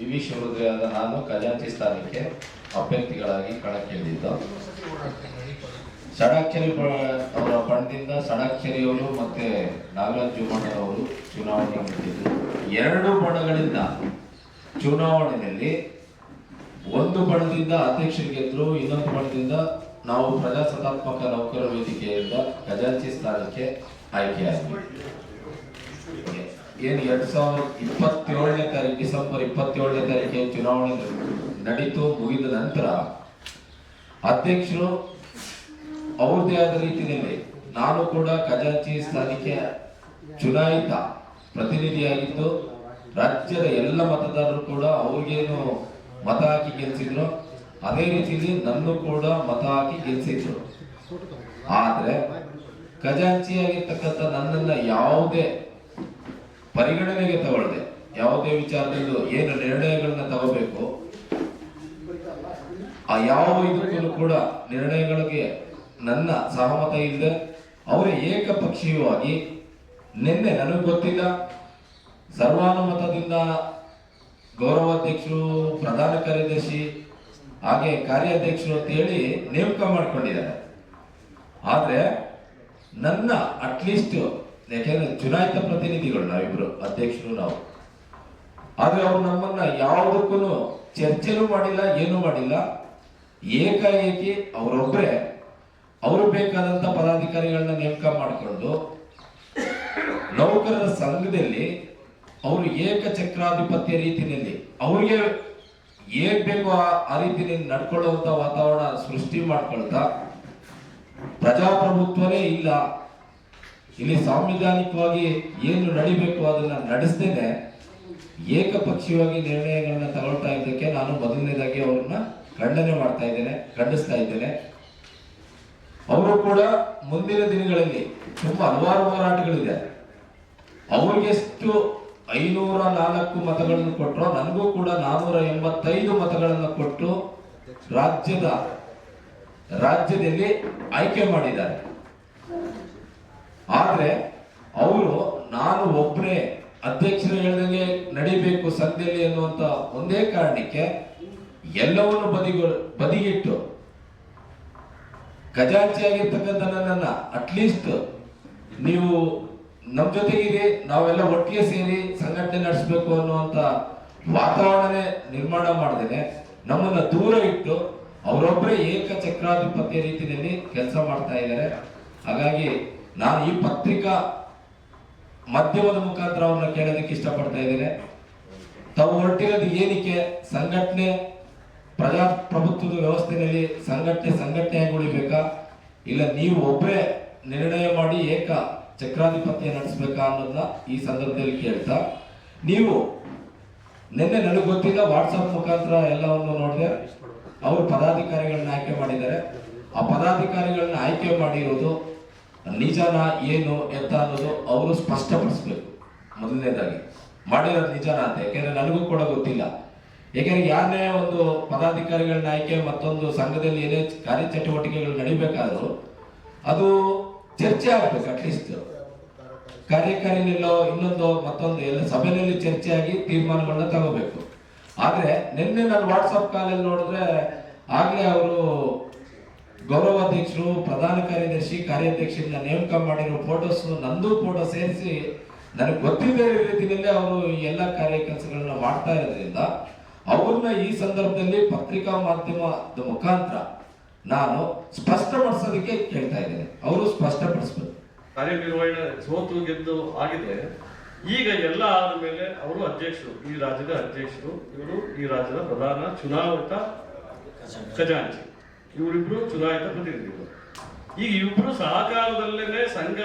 V V ನಾನು ಖಜಾಂಚಿ ಸ್ಥಾನಕ್ಕೆ ಅಭ್ಯರ್ಥಿಗಳಾಗಿ ಕಣಕ್ಕಿಳಿದಿದ್ದು. ಷಡಾಕ್ಷರಿ ಅವರ ಬಣದಿಂದ ಷಡಾಕ್ಷರಿಯವರು ಮತ್ತೆ ನಾಗರಾಜ್ ಜುಮಣ್ಣರವರು ಚುನಾವಣೆ ನಿಂತಿದ್ದು ಎರಡು ಬಣಗಳಿಂದ ಚುನಾವಣೆಯಲ್ಲಿ ಒಂದು ಬಣದಿಂದ ಅಧ್ಯಕ್ಷರು ಗೆದ್ರು, ಇನ್ನೊಂದು ಬಣದಿಂದ ನಾವು ಪ್ರಜಾಸತ್ತಾತ್ಮಕ ನೌಕರ ವೇದಿಕೆಯಿಂದ ಖಜಾಂಚಿ ಸ್ಥಾನಕ್ಕೆ ಆಯ್ಕೆಯಾದ್ವಿ. ಏನು ಎರಡ್ ಸಾವಿರದ ಇಪ್ಪತ್ತೇಳನೇ ತಾರೀಕು, ಡಿಸೆಂಬರ್ ಇಪ್ಪತ್ತೇಳನೇ ತಾರೀಕಿಗೆ ಚುನಾವಣೆ ನಡೀತು, ಮುಗಿದ ನಂತರ ಅಧ್ಯಕ್ಷರು ಅವ್ರದ್ದೇ ಆದ ರೀತಿಯಲ್ಲಿ ನಾನು ಕೂಡ ಖಜಾಂಚಿ ಸ್ಥಾನಕ್ಕೆ ಚುನಾಯಿತ ಪ್ರತಿನಿಧಿಯಾಗಿದ್ದು ರಾಜ್ಯದ ಎಲ್ಲ ಮತದಾರರು ಕೂಡ ಅವ್ರಿಗೇನು ಮತ ಹಾಕಿ ಗೆಲ್ಸಿದ್ರು. ಅದೇ ರೀತಿಯಲ್ಲಿ ನನ್ನ ಕೂಡ ಮತ ಹಾಕಿ ಗೆಲ್ಸಿದ್ರು. ಆದ್ರೆ ಖಜಾಂಚಿಯಾಗಿರ್ತಕ್ಕಂಥ ನನ್ನನ್ನ ಯಾವುದೇ ಪರಿಗಣನೆಗೆ ತಗೊಳ್ಳದೆ ಯಾವುದೇ ವಿಚಾರದಲ್ಲೂ ಏನು ನಿರ್ಣಯಗಳನ್ನ ತಗೋಬೇಕು, ಆ ಯಾವ ಇದಕ್ಕೂ ಕೂಡ ನಿರ್ಣಯಗಳಿಗೆ ನನ್ನ ಸಹಮತ ಇಲ್ಲದೆ ಅವರೇ ಏಕಪಕ್ಷೀಯವಾಗಿ ನಿನ್ನೆ ನನಗೆ ಗೊತ್ತಿಲ್ಲ. ಸರ್ವಾನುಮತದಿಂದ ಗೌರವಾಧ್ಯಕ್ಷರು, ಪ್ರಧಾನ ಕಾರ್ಯದರ್ಶಿ, ಹಾಗೆ ಕಾರ್ಯಾಧ್ಯಕ್ಷರು ಅಂತ ಹೇಳಿ ನೇಮಕ ಮಾಡ್ಕೊಂಡಿದ್ದಾರೆ. ಆದರೆ ನನ್ನ ಅಟ್ಲೀಸ್ಟ್ ಯಾಕೆಂದ್ರೆ ಚುನಾಯಿತ ಪ್ರತಿನಿಧಿಗಳು ನಾವಿಬ್ರು, ಅಧ್ಯಕ್ಷರು ನಾವು. ಆದ್ರೆ ಅವ್ರು ನಮ್ಮನ್ನ ಯಾವುದಕ್ಕೂ ಚರ್ಚೆನೂ ಮಾಡಿಲ್ಲ, ಏನು ಮಾಡಿಲ್ಲ. ಏಕಾಏಕಿ ಅವರೊಬ್ಬರೇ ಅವರು ಬೇಕಾದಂತ ಪದಾಧಿಕಾರಿಗಳನ್ನ ನೇಮಕ ಮಾಡಿಕೊಂಡು, ನೌಕರರ ಸಂಘದಲ್ಲಿ ಅವರು ಏಕಚಕ್ರಾಧಿಪತ್ಯ ರೀತಿಯಲ್ಲಿ, ಅವ್ರಿಗೆ ಏನ್ ಬೇಕೋ ಆ- ಆ ರೀತಿಯಲ್ಲಿ ನಡ್ಕೊಳ್ಳುವಂತ ವಾತಾವರಣ ಸೃಷ್ಟಿ ಮಾಡ್ಕೊಳ್ತಾ, ಪ್ರಜಾಪ್ರಭುತ್ವನೇ ಇಲ್ಲ. ಇಲ್ಲಿ ಸಾಂವಿಧಾನಿಕವಾಗಿ ಏನು ನಡಿಬೇಕು ಅದನ್ನ ನಡೆಸದೇನೆ ಏಕಪಕ್ಷೀಯವಾಗಿ ನಿರ್ಣಯಗಳನ್ನ ತಗೊಳ್ತಾ ಇದ್ದಕ್ಕೆ ನಾನು ಮೊದಲನೇದಾಗಿ ಅವ್ರನ್ನ ಖಂಡನೆ ಮಾಡ್ತಾ ಇದ್ದೇನೆ, ಖಂಡಿಸ್ತಾ ಇದ್ದೇನೆ. ಅವರು ಕೂಡ ಮುಂದಿನ ದಿನಗಳಲ್ಲಿ ತುಂಬಾ ಹಲವಾರು ಹೋರಾಟಗಳಿದೆ. ಅವ್ರಿಗೆಷ್ಟು ಐನೂರ ನಾಲ್ಕು ಮತಗಳನ್ನು ಕೊಟ್ಟರು ನನಗೂ ಕೂಡ ನಾನೂರ ಎಂಬತ್ತೈದು ಮತಗಳನ್ನು ಕೊಟ್ಟು ರಾಜ್ಯದ, ರಾಜ್ಯದಲ್ಲಿ ಆಯ್ಕೆ ಮಾಡಿದ್ದಾರೆ. ಆದ್ರೆ ಅವರು, ನಾನು ಒಬ್ಬನೇ ಅಧ್ಯಕ್ಷರು ಹೇಳ್ದಂಗೆ ನಡಿಬೇಕು ಸದ್ಯಲ್ಲಿ ಅನ್ನುವಂತ ಒಂದೇ ಕಾರಣಕ್ಕೆ ಎಲ್ಲವನ್ನು ಬದಿಗೊ, ಬದಿಗಿಟ್ಟು ಖಜಾಂಚಿಯಾಗಿರ್ತಕ್ಕಂಥ ನನ್ನನ್ನು ಅಟ್ಲೀಸ್ಟ್ ನೀವು ನಮ್ ಜೊತೆಗಿರಿ, ನಾವೆಲ್ಲ ಒಟ್ಟಿಗೆ ಸೇರಿ ಸಂಘಟನೆ ನಡೆಸಬೇಕು ಅನ್ನುವಂತ ವಾತಾವರಣನೇ ನಿರ್ಮಾಣ ಮಾಡದೇನೆ. ನಮ್ಮನ್ನ ದೂರ ಇಟ್ಟು ಅವರೊಬ್ಬರೇ ಏಕಚಕ್ರಾಧಿಪತ್ಯ ರೀತಿಯಲ್ಲಿ ಕೆಲಸ ಮಾಡ್ತಾ ಇದ್ದಾರೆ. ಹಾಗಾಗಿ ನಾನು ಈ ಪತ್ರಿಕಾ ಮಾಧ್ಯಮದ ಮುಖಾಂತರ ಅವ್ರನ್ನ ಕೇಳೋದಕ್ಕೆ ಇಷ್ಟಪಡ್ತಾ ಇದ್ದೇನೆ. ತಾವು ಹೊರಟಿರೋದು ಏನಕ್ಕೆ? ಸಂಘಟನೆ, ಪ್ರಜಾಪ್ರಭುತ್ವದ ವ್ಯವಸ್ಥೆಯಲ್ಲಿ ಸಂಘಟನೆ ಸಂಘಟನೆಯಾಗಿ ಉಳಿಬೇಕಾ? ಇಲ್ಲ ನೀವು ಒಬ್ಬರೇ ನಿರ್ಣಯ ಮಾಡಿ ಏಕ ಚಕ್ರಾಧಿಪತ್ಯ ನಡೆಸಬೇಕಾ ಅನ್ನೋದನ್ನ ಈ ಸಂದರ್ಭದಲ್ಲಿ ಕೇಳ್ತಾ. ನೀವು ನಿನ್ನೆ ನನಗೆ ಗೊತ್ತಿಲ್ಲ ವಾಟ್ಸಪ್ ಮುಖಾಂತರ ಎಲ್ಲವನ್ನು ನೋಡಿದೆ. ಅವರು ಪದಾಧಿಕಾರಿಗಳನ್ನ ಆಯ್ಕೆ ಮಾಡಿದ್ದಾರೆ. ಆ ಪದಾಧಿಕಾರಿಗಳನ್ನ ಆಯ್ಕೆ ಮಾಡಿರೋದು ನಿಜನ ಏನು ಎಂತ ಅನ್ನೋದು ಅವರು ಸ್ಪಷ್ಟಪಡಿಸ್ಬೇಕು. ಮೊದಲನೇದಾಗಿ, ಮಾಡಿರೋದು ನಿಜನ ಅಂತ, ಯಾಕೆಂದ್ರೆ ನನಗೂ ಕೂಡ ಗೊತ್ತಿಲ್ಲ. ಯಾಕೆಂದ್ರೆ ಯಾರನ್ನೇ ಒಂದು ಪದಾಧಿಕಾರಿಗಳನ್ನ ಆಯ್ಕೆ ಮತ್ತೊಂದು ಸಂಘದಲ್ಲಿ ಏನೇ ಕಾರ್ಯಚಟುವಟಿಕೆಗಳು ನಡಿಬೇಕಾದ್ರೂ ಅದು ಚರ್ಚೆ ಆಗ್ಬೇಕು ಅಟ್ಲೀಸ್ಟ್ ಕಾರ್ಯಕಾರಿನಲ್ಲೋ ಇನ್ನೊಂದು ಮತ್ತೊಂದು ಎಲ್ಲ ಸಭೆಯಲ್ಲಿ ಚರ್ಚೆ ಆಗಿ ತೀರ್ಮಾನಗಳನ್ನ ತಗೋಬೇಕು. ಆದ್ರೆ, ನಿನ್ನೆ ನಾನು ವಾಟ್ಸಪ್ ಕಾಲಲ್ಲಿ ನೋಡಿದ್ರೆ ಆಗ್ಲೇ ಅವರು ಗೌರವಾಧ್ಯಕ್ಷರು, ಪ್ರಧಾನ ಕಾರ್ಯದರ್ಶಿ, ಕಾರ್ಯಾಧ್ಯಕ್ಷರಿಂದ ನೇಮಕ ಮಾಡಿರೋ ಫೋಟೋಸ್ ನಂದು ಫೋಟೋ ಸೇರಿಸಿ ನನಗೆ ಗೊತ್ತಿದ್ದ ರೀತಿಯಲ್ಲೇ ಅವರು ಎಲ್ಲ ಕಾರ್ಯ ಕೆಲಸಗಳನ್ನ ಮಾಡ್ತಾ ಇರೋದ್ರಿಂದ ಅವ್ರನ್ನ ಈ ಸಂದರ್ಭದಲ್ಲಿ ಪತ್ರಿಕಾ ಮಾಧ್ಯಮದ ಮುಖಾಂತರ ನಾನು ಸ್ಪಷ್ಟಪಡಿಸೋದಕ್ಕೆ ಕೇಳ್ತಾ ಇದ್ದೇನೆ. ಅವರು ಸ್ಪಷ್ಟಪಡಿಸ್ಬೇಕು ಕಾರ್ಯನಿರ್ವಹಣೆ ಸೋತು ಗೆದ್ದು ಆಗಿದೆ. ಈಗ ಎಲ್ಲ ಆದ ಮೇಲೆ ಅವರು ಅಧ್ಯಕ್ಷರು, ಈ ರಾಜ್ಯದ ಅಧ್ಯಕ್ಷರು, ಇವರು ಈ ರಾಜ್ಯದ ಪ್ರಧಾನ ಚುನಾವಣಾ ಖಜಾಂಚಿ. ಇವರಿಬ್ರು ಚುನಾಯಿತ ಪ್ರತಿನಿಧಿಗಳು. ಈಗ ಇಬ್ರು ಸಹಕಾರದಲ್ಲೇನೆ ಸಂಘ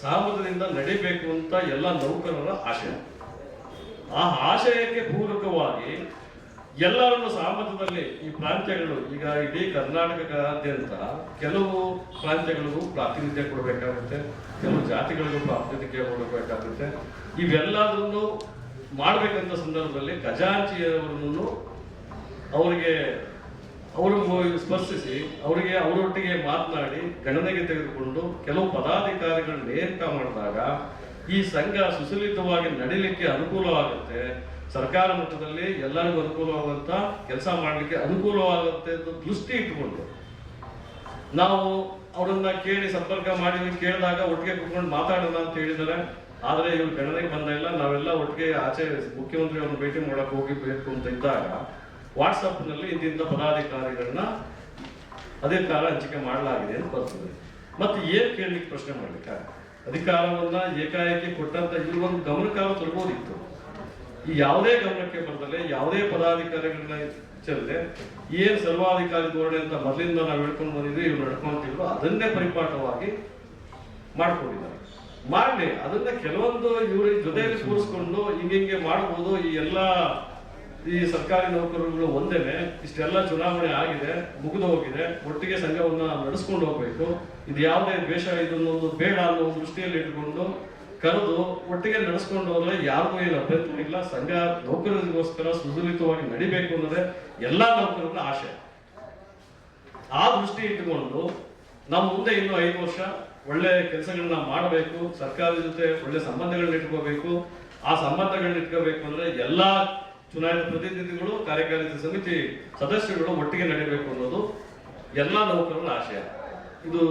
ಸಾಮರ್ಥ್ಯದಿಂದ ನಡಿಬೇಕು ಅಂತ ಎಲ್ಲ ನೌಕರರ ಆಶಯ. ಆ ಆಶಯಕ್ಕೆ ಪೂರಕವಾಗಿ ಎಲ್ಲರನ್ನು ಸಾಮರ್ಥ್ಯದಲ್ಲಿ ಈ ಪ್ರಾಂತ್ಯಗಳು, ಈಗ ಇಡೀ ಕರ್ನಾಟಕದಾದ್ಯಂತ ಕೆಲವು ಪ್ರಾಂತ್ಯಗಳಿಗೂ ಪ್ರಾತಿನಿಧ್ಯ ಕೊಡಬೇಕಾಗುತ್ತೆ, ಕೆಲವು ಜಾತಿಗಳಿಗೂ ಪ್ರಾತಿನಿಧ್ಯ ಕೊಡಬೇಕಾಗುತ್ತೆ. ಇವೆಲ್ಲದನ್ನು ಮಾಡಬೇಕಂತ ಸಂದರ್ಭದಲ್ಲಿ ಖಜಾಂಚಿಯವರನ್ನು ಅವರಿಗೆ ಅವರು ಸ್ಪರ್ಶಿಸಿ, ಅವರಿಗೆ ಅವರೊಟ್ಟಿಗೆ ಮಾತನಾಡಿ ಗಣನೆಗೆ ತೆಗೆದುಕೊಂಡು ಕೆಲವು ಪದಾಧಿಕಾರಿಗಳ ನೇಮಕ ಮಾಡಿದಾಗ ಈ ಸಂಘ ಸುಸಲಿತವಾಗಿ ನಡೀಲಿಕ್ಕೆ ಅನುಕೂಲವಾಗುತ್ತೆ. ಸರ್ಕಾರ ಮಟ್ಟದಲ್ಲಿ ಎಲ್ಲರಿಗೂ ಅನುಕೂಲವಾಗುವಂತ ಕೆಲಸ ಮಾಡಲಿಕ್ಕೆ ಅನುಕೂಲವಾಗುತ್ತೆ ಎಂದು ದೃಷ್ಟಿ ಇಟ್ಟುಕೊಂಡು. ನಾವು ಅವರನ್ನ ಕೇಳಿ ಸಂಪರ್ಕ ಮಾಡಿ ಕೇಳಿದಾಗ ಒಟ್ಟಿಗೆ ಕುತ್ಕೊಂಡು ಮಾತಾಡೋಣ ಅಂತ ಹೇಳಿದ್ದಾರೆ. ಆದರೆ ಇವ್ರು ಗಣನೆಗೆ ಬಂದ ಇಲ್ಲ. ನಾವೆಲ್ಲ ಒಟ್ಟಿಗೆ ಆಚೆ ಮುಖ್ಯಮಂತ್ರಿ ಅವ್ರನ್ನ ಭೇಟಿ ಮಾಡಕ್ ಹೋಗಿಬೇಕು ಅಂತ ಇದ್ದಾಗ ವಾಟ್ಸಪ್ನಲ್ಲಿ ಇಂತಿಂತ ಪದಾಧಿಕಾರಿಗಳನ್ನ ಅಧಿಕಾರ ಹಂಚಿಕೆ ಮಾಡಲಾಗಿದೆ ಅಂತ ಬರ್ತದೆ. ಮತ್ತೆ ಏನ್ ಕೇಳಲಿಕ್ಕೆ ಪ್ರಶ್ನೆ ಮಾಡ್ಲಿಕ್ಕೆ? ಅಧಿಕಾರವನ್ನ ಏಕಾಏಕಿ ಕೊಟ್ಟಂತ ಇಲ್ಲಿ ಒಂದು ಗಮನಕಾರ ತರಬಹುದಿತ್ತು ಈ ಯಾವುದೇ ಗಮನಕ್ಕೆ ಬರ್ತದೆ ಯಾವುದೇ ಪದಾಧಿಕಾರಿಗಳನ್ನ ಚೆಲ್ಲದೆ ಏನ್ ಸರ್ವಾಧಿಕಾರಿ ಧೋರಣೆ ಅಂತ ಮೊದಲಿಂದ ನಾವು ಹೇಳ್ಕೊಂಡು ಬಂದಿದ್ವಿ, ಇವ್ರು ನಡ್ಕೊಂತಿದ್ರು, ಅದನ್ನೇ ಪರಿಪಾಠವಾಗಿ ಮಾಡ್ಕೊಂಡಿದ್ದಾರೆ. ಮಾಡಲಿ, ಅದನ್ನ ಕೆಲವೊಂದು ಇವ್ರ ಜೊತೆಯಲ್ಲಿ ಕೂರಿಸ್ಕೊಂಡು ಹಿಂಗೆ ಮಾಡಬಹುದು ಈ ಎಲ್ಲಾ ಈ ಸರ್ಕಾರಿ ನೌಕರರುಗಳು ಒಂದೇನೆ, ಇಷ್ಟೆಲ್ಲ ಚುನಾವಣೆ ಆಗಿದೆ, ಮುಗಿದು ಹೋಗಿದೆ, ಒಟ್ಟಿಗೆ ಸಂಘವನ್ನ ನಡೆಸ್ಕೊಂಡು ಹೋಗ್ಬೇಕು. ಇದು ಯಾವುದೇ ದ್ವೇಷ, ಇದನ್ನೊಂದು ಬೇಡ ಅನ್ನೋ ದೃಷ್ಟಿಯಲ್ಲಿ ಇಟ್ಕೊಂಡು ಕರೆದು ಒಟ್ಟಿಗೆ ನಡೆಸ್ಕೊಂಡು ಹೋದ್ರೆ ಯಾರಿಗೂ ಏನು ಅಭ್ಯರ್ಥಿ ಇಲ್ಲ. ಸಂಘ ನೌಕರರಿಗೋಸ್ಕರ ಸುಧುರಿತವಾಗಿ ನಡಿಬೇಕು ಅನ್ನೋದೇ ಎಲ್ಲಾ ನೌಕರರ ಆಶೆ. ಆ ದೃಷ್ಟಿ ಇಟ್ಟುಕೊಂಡು ನಾವು ಮುಂದೆ ಇನ್ನು ಐದು ವರ್ಷ ಒಳ್ಳೆ ಕೆಲಸಗಳನ್ನ ಮಾಡಬೇಕು, ಸರ್ಕಾರದ ಜೊತೆ ಒಳ್ಳೆ ಸಂಬಂಧಗಳನ್ನ ಇಟ್ಕೋಬೇಕು. ಆ ಸಂಬಂಧಗಳನ್ನ ಇಟ್ಕೋಬೇಕು ಅಂದ್ರೆ ಎಲ್ಲಾ ಚುನಾಯಿತ ಪ್ರತಿನಿಧಿಗಳು ಕಾರ್ಯಕಾರಿ ಸಮಿತಿ ಸದಸ್ಯರುಗಳು ಒಟ್ಟಿಗೆ ನಡೀಬೇಕು ಅನ್ನೋದು ಎಲ್ಲಾ ನೌಕರರ ಆಶಯ. ಇದು